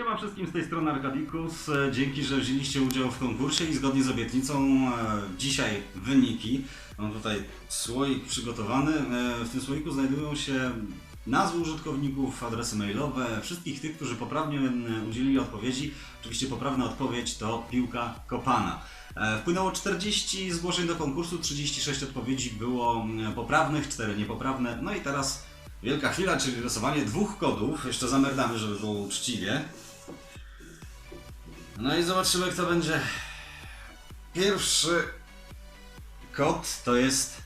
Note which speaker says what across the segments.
Speaker 1: Siema wszystkim z tej strony Arkadikus. E, Dzięki, że wzięliście udział w konkursie i zgodnie z obietnicą e, dzisiaj wyniki. Mam tutaj słoik przygotowany. E, W tym słoiku znajdują się nazwy użytkowników, adresy mailowe, wszystkich tych, którzy poprawnie udzielili odpowiedzi. Oczywiście poprawna odpowiedź to piłka kopana. Wpłynęło 40 zgłoszeń do konkursu, 36 odpowiedzi było poprawnych, 4 niepoprawne. No i teraz wielka chwila, czyli rysowanie dwóch kodów. Jeszcze zamerdamy, żeby było uczciwie. No i zobaczymy, kto będzie. Pierwszy kod to jest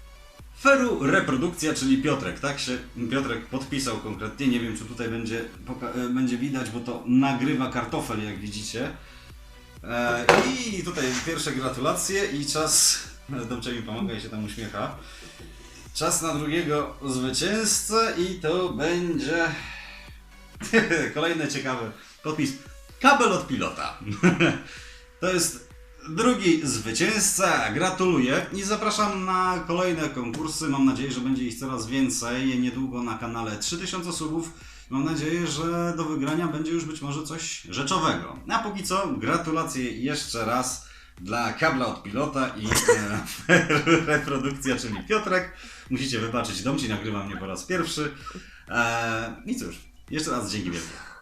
Speaker 1: Feru Reprodukcja, czyli Piotrek, tak się Piotrek podpisał konkretnie. Nie wiem, czy tutaj będzie, e, będzie widać, bo to nagrywa kartofel, jak widzicie. E, I tutaj pierwsze gratulacje i czas. Dobrze mi pomaga i się tam uśmiecha. Czas na drugiego zwycięzcę i to będzie kolejny ciekawy podpis. Kabel od pilota. to jest drugi zwycięzca. Gratuluję i zapraszam na kolejne konkursy. Mam nadzieję, że będzie ich coraz więcej. Niedługo na kanale 3000 subów. Mam nadzieję, że do wygrania będzie już być może coś rzeczowego. A póki co, gratulacje jeszcze raz dla kabla od pilota i e, reprodukcja, czyli Piotrek. Musicie wybaczyć, Domci nagrywa mnie po raz pierwszy. E, I cóż, jeszcze raz dzięki wielkie.